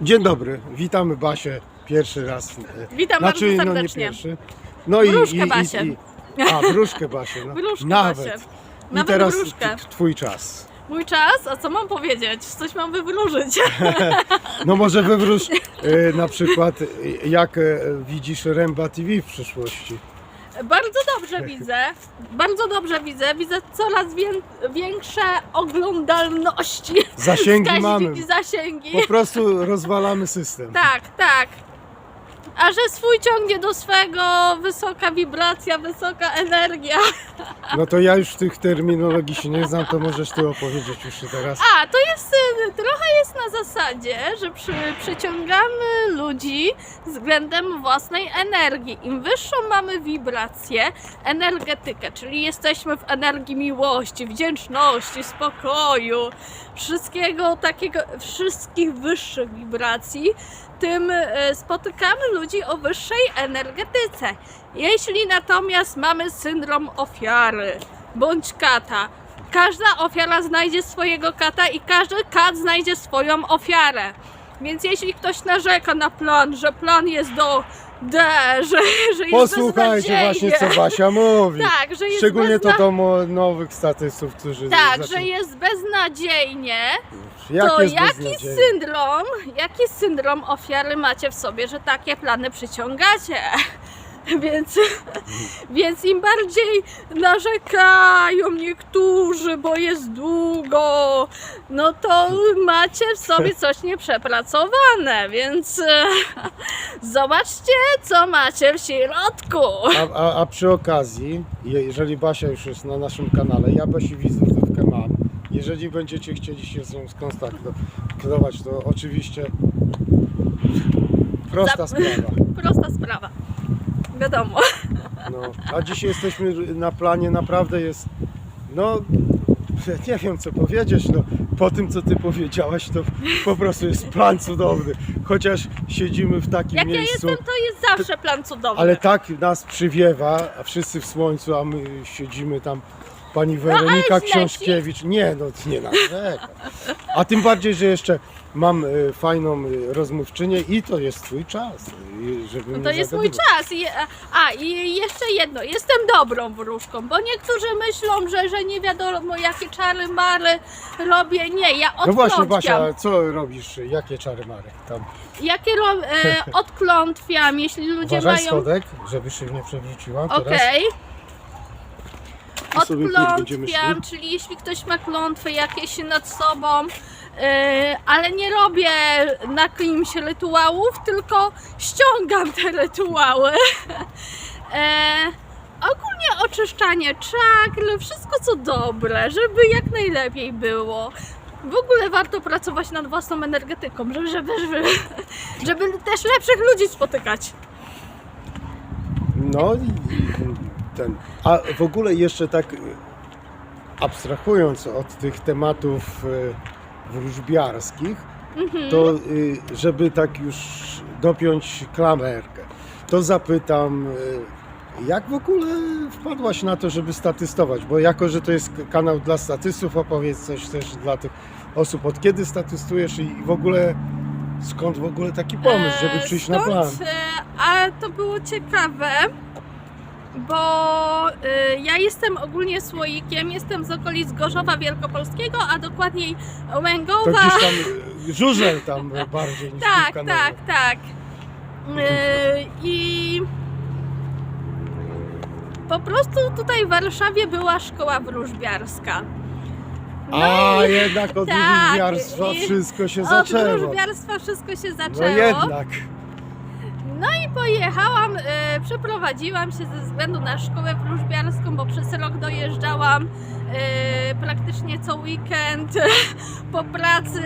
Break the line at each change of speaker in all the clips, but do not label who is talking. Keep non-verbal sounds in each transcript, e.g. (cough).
Dzień dobry, witamy Basię pierwszy raz. e,
Witam
znaczy,
bardzo
no nie
serdecznie.
pierwszy. No i,
Wróżkę
i, i,
Basię.
i A, wróżkę Basię. No.
Wróżkę
Nawet.
Basię.
I
Nawet
teraz
wróżkę.
t- twój czas.
Mój czas? A co mam powiedzieć? Coś mam wywróżyć. (laughs) (laughs)
No może wywróż e, na przykład e, jak e, widzisz Remba TV w przyszłości.
Bardzo dobrze widzę. Bardzo dobrze widzę. Widzę coraz wię- większe oglądalności.
Zasięgi
Wskaźniki,
mamy.
zasięgi.
Po prostu rozwalamy system.
Tak, tak. A że swój ciągnie do swego, wysoka wibracja, wysoka energia.
No to ja już tych terminologii się nie znam, to możesz ty opowiedzieć już teraz.
A, to jest, y, trochę jest na zasadzie, że przy, przyciągamy ludzi względem własnej energii. Im wyższą mamy wibrację, energetykę, czyli jesteśmy w energii miłości, wdzięczności, spokoju, wszystkiego takiego, wszystkich wyższych wibracji, tym y, spotykamy ludzi o wyższej energetyce. Jeśli natomiast mamy syndrom ofiary bądź kata, każda ofiara znajdzie swojego kata i każdy kat znajdzie swoją ofiarę. Więc jeśli ktoś narzeka na plan, że plan jest do D, że, że jest
Posłuchajcie właśnie
beznadziejnie,
co Basia mówi. (laughs)
Tak, że jest
Szczególnie to
bezna...
do mo- nowych statystów, którzy
Tak,
zaczą-
że jest beznadziejnie,
Jak
to
jest
jaki
beznadziejnie?
syndrom, jaki syndrom ofiary macie w sobie, że takie plany przyciągacie? (laughs) Więc, więc im bardziej narzekają niektórzy, bo jest długo, no to macie w sobie coś nieprzepracowane, więc e, (laughs) zobaczcie, co macie w środku.
A, a, a przy okazji, je- jeżeli Basia już jest na naszym kanale, ja Basi wizytówkę mam. Jeżeli będziecie chcieli się z nią skontaktować, to oczywiście prosta
Za-
sprawa. (laughs)
Prosta sprawa. Wiadomo.
No, a dzisiaj jesteśmy na planie, naprawdę jest, no nie wiem co powiedzieć, no po tym co ty powiedziałaś, to po prostu jest plan cudowny. Chociaż siedzimy w takim
Jak ja
miejscu.
jestem, to jest zawsze plan cudowny.
Ale tak nas przywiewa, a wszyscy w słońcu, a my siedzimy tam. Pani Weronika
No, ale
Książkiewicz. Nie, no nie narzekam. A tym bardziej, że jeszcze mam e, fajną e, rozmówczynię i to jest twój czas. e, Żeby
No
mnie
to jest mój
zagadywać.
czas. I, a i jeszcze jedno, jestem dobrą wróżką, bo niektórzy myślą, że, że nie wiadomo jakie czary mary robię. Nie, ja
No właśnie,
odklątwiam.
Basia, co robisz? Jakie czary mary tam?
Jakie ro, e, (laughs) odklątwiam, jeśli ludzie
Uważaj
mają.
schodek, żeby się nie przewróciła teraz.
Okej.
I sobie tu będziemy
Odklątwiam,
szli.
czyli jeśli ktoś ma klątwy jakieś nad sobą, e, ale nie robię na kimś rytuałów, tylko ściągam te rytuały. E, ogólnie oczyszczanie czakr, wszystko co dobre, żeby jak najlepiej było. W ogóle warto pracować nad własną energetyką, żeby, żeby, żeby, też lepszych ludzi spotykać.
No i ten. A w ogóle jeszcze tak e, abstrahując od tych tematów e, wróżbiarskich,
Mhm.
to e, żeby tak już dopiąć klamerkę, to zapytam, e, jak w ogóle wpadłaś na to, żeby statystować? Bo jako, że to jest kanał dla statystów, opowiedz coś też dla tych osób, od kiedy statystujesz i w ogóle skąd w ogóle taki pomysł, żeby
E,
przyjść na plan?
e, A to było ciekawe, bo e, ja jestem ogólnie słoikiem, jestem z okolic Gorzowa Wielkopolskiego, a dokładniej
To
Łęgowa.
gdzieś tam żużel tam bardziej niż
Tak, tak, tak. E, I po prostu tutaj w Warszawie była szkoła wróżbiarska.
A (laughs) jednak od
tak,
wróżbiarstwa
i
wszystko się
Od
zaczęło.
wróżbiarstwa wszystko się
No
zaczęło.
jednak.
No i pojechałam, e, przeprowadziłam się ze względu na szkołę wróżbiarską, bo przez rok dojeżdżałam e, praktycznie co weekend (laughs) po pracy.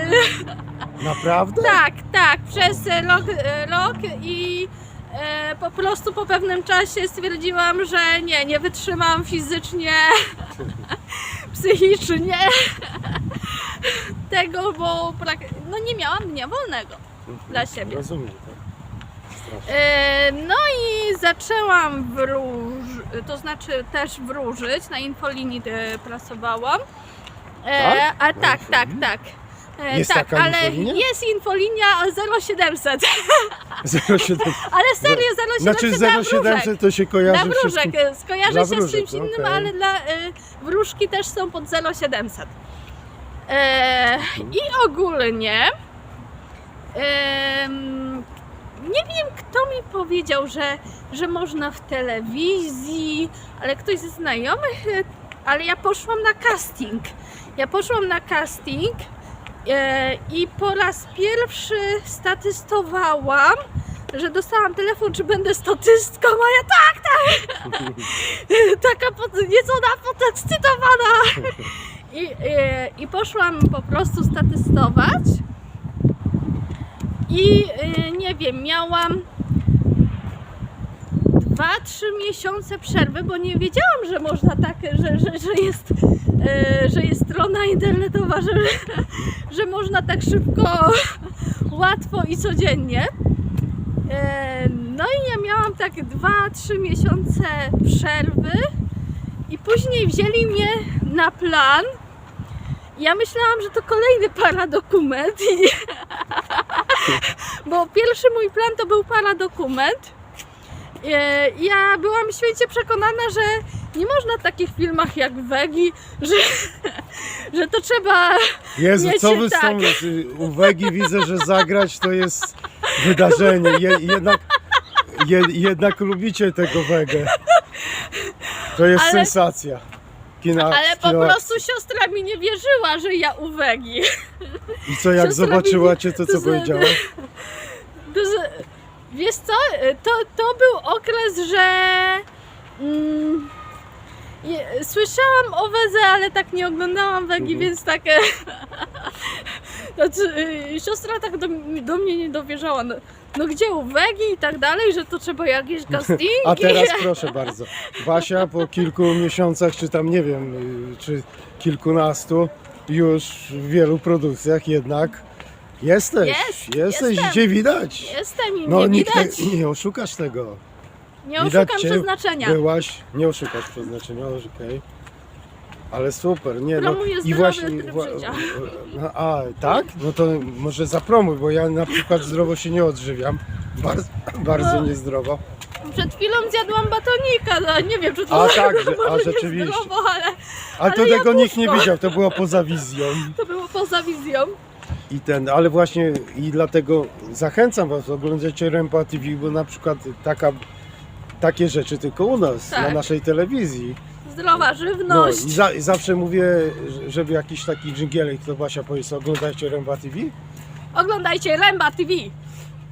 Naprawdę?
Tak, tak, przez rok, rok i e, po prostu po pewnym czasie stwierdziłam, że nie, nie wytrzymam fizycznie, (laughs) psychicznie (laughs) tego, bo no nie miałam dnia wolnego dla siebie.
Rozumiem.
E, No i zaczęłam wróż, to znaczy też wróżyć, na infolinii e, pracowałam. E,
Tak?
A
Na
tak, tak,
infolinii?
tak. E,
Jest
tak,
taka
ale
infolinia?
jest infolinia 0700.
07. (laughs) (laughs)
Ale serio 0700
Znaczy
dla wróżek.
0700 to się kojarzy wszystkim.
wróżek. e, Skojarzy
Dla
się z
wróżek,
czymś innym,
okej.
ale dla y, wróżki też są pod 0700. E,
Mhm.
I ogólnie em, nie wiem kto mi powiedział, że, że można w telewizji, ale ktoś ze znajomych, ale ja poszłam na casting. Ja poszłam na casting e, i po raz pierwszy statystowałam, że dostałam telefon, czy będę statystką, a ja tak, tak. (laughs) Taka pod, nieco podekscytowana. I, e, I poszłam po prostu statystować. I e, nie wiem, miałam 2-3 miesiące przerwy, bo nie wiedziałam, że można tak, że, że, że, jest, e, że jest strona internetowa, że, że można tak szybko, łatwo i codziennie. E, No i ja miałam tak 2-3 miesiące przerwy i później wzięli mnie na plan. Ja myślałam, że to kolejny paradokument, i- (laughs) bo pierwszy mój plan to był paradokument. E, Ja byłam święcie przekonana, że nie można w takich filmach jak Wegi, że, (laughs) że to trzeba
Jezu,
Wiecie,
co wy
tak.
tą y, uwagi widzę, że zagrać to jest wydarzenie. Je, jednak, je, jednak lubicie tego wegę. To jest
Ale-
sensacja. Kina,
Ale po
kino-
prostu siostra mi nie wierzyła, że ja u Wegi.
I co, jak
siostra
zobaczyła cię, to
to
co
z-
powiedziała?
To, wiesz co, to, to był okres, że mm, je, słyszałam o Wedze, ale tak nie oglądałam Wegi,
Mhm.
więc tak e, (laughs) znaczy, y, siostra tak do, do mnie nie dowierzała. No, no gdzie u Wegi i tak dalej, że to trzeba jakieś castingi. (laughs)
A teraz (laughs) proszę bardzo. Basia po kilku miesiącach, czy tam nie wiem, czy kilkunastu, już w wielu produkcjach jednak jesteś.
Jest,
jesteś,
jestem.
gdzie widać.
Jestem i
No nikt
widać.
te, nie oszukasz tego.
Nie
widać
oszukam
cię,
przeznaczenia.
Byłaś, nie oszukasz przeznaczenia, okej. Ale super, nie no.
Promuję
I
zdrowy
właśnie.
tryb
wła-
życia.
no, a, tak? No to może zapromuj, bo ja na przykład zdrowo się nie odżywiam. Bardzo, bardzo
No.
niezdrowo.
Przed chwilą zjadłam batonika, no, nie wiem czy to
A tak, że- a
może
rzeczywiście.
niezdrowo, ale
Ale to
Ale
tego nikt nie
jabłuszko.
widział, to było poza wizją.
to było poza wizją.
I ten, ale właśnie i dlatego zachęcam Was, oglądajcie Rempa TV, bo na przykład taka, takie rzeczy tylko u nas,
Tak.
na naszej telewizji.
Zdrowa
No
żywność.
i, za, i zawsze mówię, że- żeby jakiś taki dżingielek, to Basia powie, co, oglądajcie Rempa TV.
Oglądajcie Remba TV.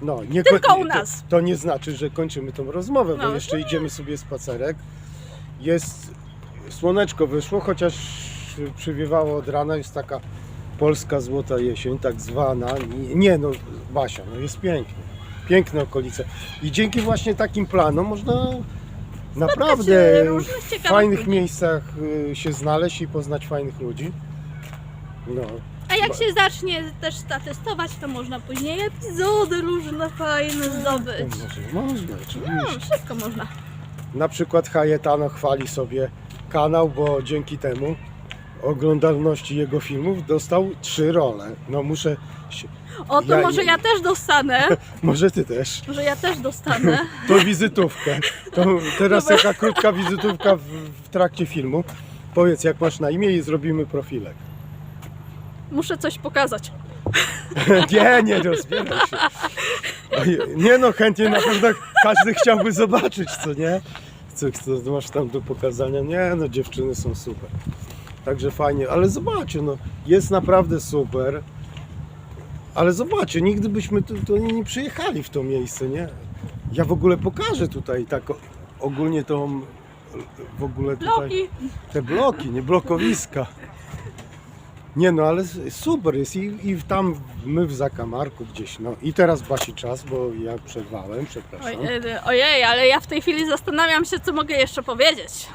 No, nie
Tylko
ko-
u nas.
To, to nie znaczy, że kończymy tą rozmowę, bo
No,
jeszcze idziemy sobie spacerek. Jest, słoneczko wyszło, chociaż przywiewało od rana, jest taka polska złota jesień, tak zwana. Nie, nie no, Basia, no jest pięknie. Piękne okolice. I dzięki właśnie takim planom można naprawdę (laughs)
różnych
w
ciekawych
fajnych
ludzi.
miejscach y, się znaleźć i poznać fajnych ludzi. No.
A jak się zacznie też statystować, to można później epizody różne fajne zdobyć.
Można, można, oczywiście.
No, wszystko można.
Na przykład Hajetano chwali sobie kanał, bo dzięki temu oglądalności jego filmów dostał trzy role. No muszę. Się...
O, to
Ja-
może ja też dostanę. (laughs)
Może ty też.
Może ja też dostanę. (laughs)
To wizytówkę. To teraz
Dobra.
taka krótka wizytówka w, w trakcie filmu. Powiedz jak masz na imię i zrobimy profilek.
Muszę coś pokazać. (laughs)
Nie, nie rozbieraj się. Oj, Nie no, chętnie na pewno każdy chciałby zobaczyć, co nie? Co, co masz tam do pokazania? Nie no, dziewczyny są super. Także fajnie, ale zobaczcie, no, jest naprawdę super. Ale zobaczcie, nigdy byśmy tu, tu nie przyjechali w to miejsce, nie? Ja w ogóle pokażę tutaj tak o- ogólnie tą, w ogóle tutaj
Bloki.
te bloki, nie blokowiska. Nie no, ale s- super jest i, i tam my w zakamarku gdzieś, no i teraz Basi czas, bo ja przerwałem, przepraszam.
Oj, e, ojej, ale ja w tej chwili zastanawiam się, co mogę jeszcze powiedzieć.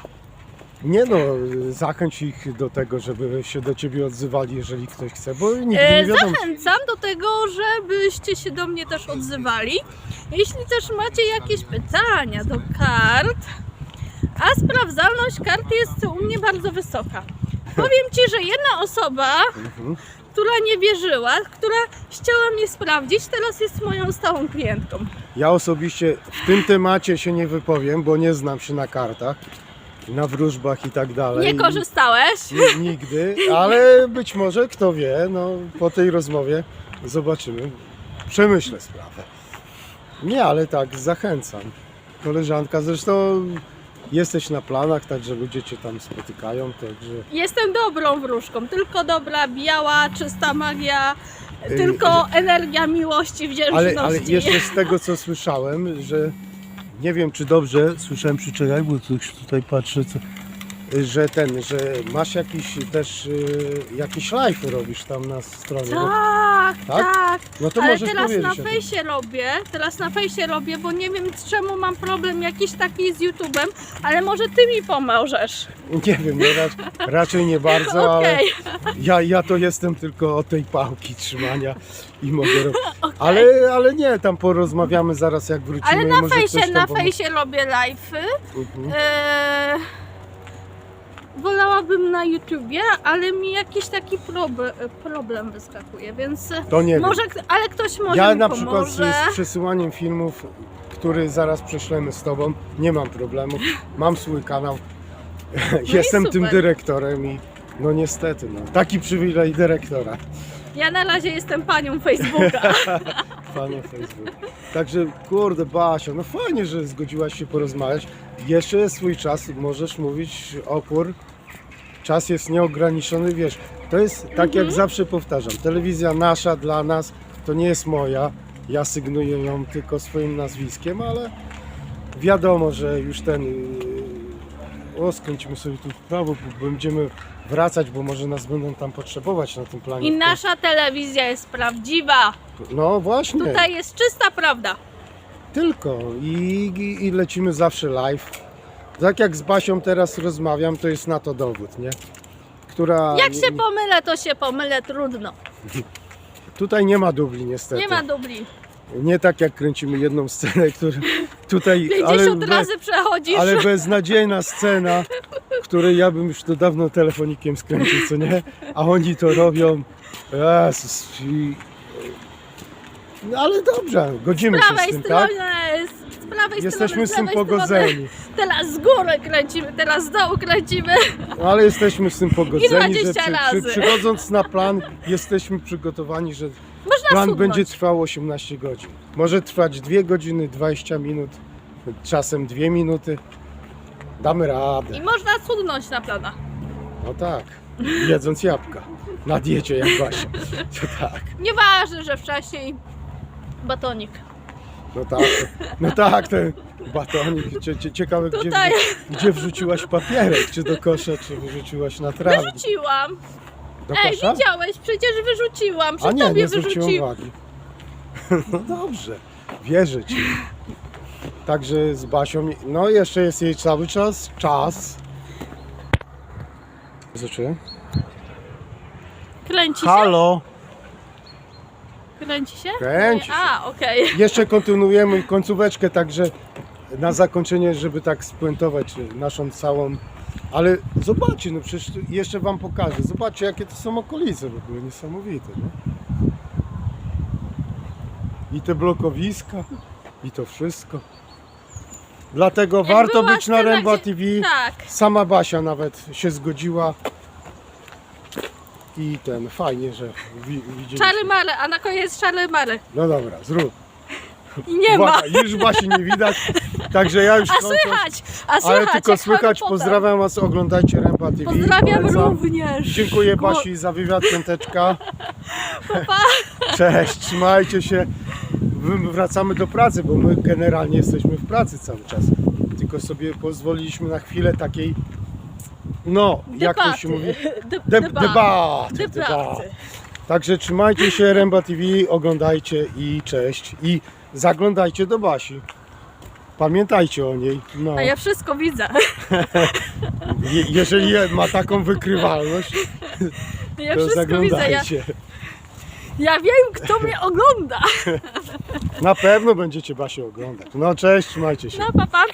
Nie no, zachęć ich do tego, żeby się do Ciebie odzywali, jeżeli ktoś chce, bo nigdy
E,
nie wiadomo.
Zachęcam do tego, żebyście się do mnie też odzywali. Jeśli też macie jakieś pytania do kart, a sprawdzalność kart jest u mnie bardzo wysoka. Powiem Ci, że jedna osoba
Mhm.
która nie wierzyła, która chciała mnie sprawdzić, teraz jest moją stałą klientką.
Ja osobiście w tym temacie się nie wypowiem, bo nie znam się na kartach, na wróżbach i tak dalej.
Nie korzystałeś?
Ni- Nigdy, ale być może, kto wie, no po tej rozmowie zobaczymy. Przemyślę sprawę. Nie, ale tak, zachęcam. Koleżanka, zresztą jesteś na planach, także ludzie cię tam spotykają, także...
Jestem dobrą wróżką, tylko dobra, biała, czysta magia, tylko energia miłości, wdzięczności.
Ale, ale jeszcze z (laughs) tego, co słyszałem, że nie wiem, czy dobrze słyszałem, przyczekaj, bo tutaj patrzę, co, że ten, że masz jakiś też, y, jakiś live robisz tam na stronie. No,
Tak,
Tak?
tak.
no to
Ale
możesz
teraz
powiedzieć.
na
o tym.
fejsie robię, teraz na fejsie robię, bo nie wiem czemu mam problem jakiś taki z YouTube'em, ale może ty mi pomożesz.
Nie wiem, no, rac- (laughs) raczej nie bardzo, ale
Okej,
ja, ja to jestem tylko od tej pałki trzymania i mogę robić. (laughs) Ale, ale nie, tam porozmawiamy zaraz jak wrócimy.
Ale
i
na
może
fejsie, na fejsie robię live'y.
Mhm.
Eee, wolałabym na YouTubie, ale mi jakiś taki problem, problem wyskakuje, więc
To nie wiem.
może, ale ktoś może
Ja
mi
na przykład z,
pomoże.
z przesyłaniem filmów, który zaraz prześlemy z Tobą, nie mam problemu. Mam swój kanał. (laughs)
i
Jestem tym
super.
dyrektorem i no niestety, no, taki przywilej dyrektora.
Ja na razie jestem panią Facebooka. (laughs)
Panie Facebook. Także kurde Basia, no fajnie, że zgodziłaś się porozmawiać. Jeszcze jest swój czas, możesz mówić opór. Czas jest nieograniczony, wiesz. To jest tak jak
Mhm.
zawsze powtarzam. Telewizja nasza dla nas to nie jest moja. Ja sygnuję ją tylko swoim nazwiskiem, ale wiadomo, że już ten. O, skręcimy sobie tu w prawo, bo będziemy wracać, bo może nas będą tam potrzebować na tym planie.
I nasza telewizja jest prawdziwa.
No właśnie.
Tutaj jest czysta prawda.
Tylko I, i, i lecimy zawsze live. Tak jak z Basią teraz rozmawiam, to jest na to dowód, nie? Która.
Jak się pomylę, to się pomylę, trudno.
Tutaj nie ma dubli niestety.
Nie ma dubli.
Nie tak jak kręcimy jedną scenę, która tutaj.
50
be-
razy przechodzisz.
ale beznadziejna scena, której ja bym już to dawno telefonikiem skręcił, co nie? A oni to robią. Jezus. I... No ale dobrze, godzimy się z tym, tak?
strony, z- z prawej
Jesteśmy
strony,
z
z
tym pogodzeni.
Teraz z góry kręcimy, teraz z dołu kręcimy.
No, ale jesteśmy z tym pogodzeni, że
20
przy, przy,
razy.
przychodząc na plan jesteśmy przygotowani, że
Można
plan będzie trwał 18 godzin. Może trwać 2 godziny, 20 minut, czasem 2 minuty. Damy
I
radę.
można sunąć na plana.
No tak, jedząc jabłka. Na diecie jak Basia. To tak,
Nieważne, że wcześniej batonik.
no tak, no tak, ten batonik. Cie, cie, ciekawe, gdzie,
Tutaj
gdzie wrzuciłaś papierek, czy do kosza, czy wyrzuciłaś na trawę.
wyrzuciłam.
Do
Ej,
kosza?
widziałeś, przecież wyrzuciłam. Przy
A nie,
tobie
nie zwróciłem
wyrzuciłam.
uwagi. (laughs) No dobrze, wierzę ci. Także z Basią, no jeszcze jest jej cały czas czas. Zacząłem?
Kręci się?
Halo!
Kręci się?
Kręci się.
A, okej. (laughs)
Jeszcze kontynuujemy końcóweczkę, także na zakończenie, żeby tak spuentować naszą całą. Ale zobaczcie, no przecież jeszcze wam pokażę. Zobaczcie, jakie to są okolice w ogóle niesamowite. Nie? I te blokowiska, i to wszystko. Dlatego
Jak
warto
była
być na
scena,
Remba
gdzie-
TV.
Tak.
Sama Basia nawet się zgodziła. I ten, fajnie, że wi- widzieliśmy.
Czary mary, a na koniec czary mary.
No dobra, zrób.
I nie ma.
Uwaga, już Basi nie widać, (laughs) także ja już
A
kończę.
słychać, a słychać.
Ale tylko
jak
słychać,
Harry Potter.
pozdrawiam Was, oglądajcie Rempa TV.
Pozdrawiam
polecam.
również.
Dziękuję
Gło-
Basi za wywiad, piąteczka. Cześć, trzymajcie się. Wy- Wracamy do pracy, bo my generalnie jesteśmy w pracy cały czas. Tylko sobie pozwoliliśmy na chwilę takiej, no, jak to się mówi? (laughs)
De-
De-
debaty.
debaty, debaty.
Debaty.
Także trzymajcie się, Remba TV, oglądajcie i cześć. I zaglądajcie do Basi. Pamiętajcie o niej. No.
A ja wszystko widzę.
Je, jeżeli je- ma taką wykrywalność, (laughs)
Ja
to
wszystko widzę. Ja,
zaglądajcie.
ja wiem, kto mnie ogląda.
Na pewno będziecie Basię oglądać. No cześć, trzymajcie się.
No, papa.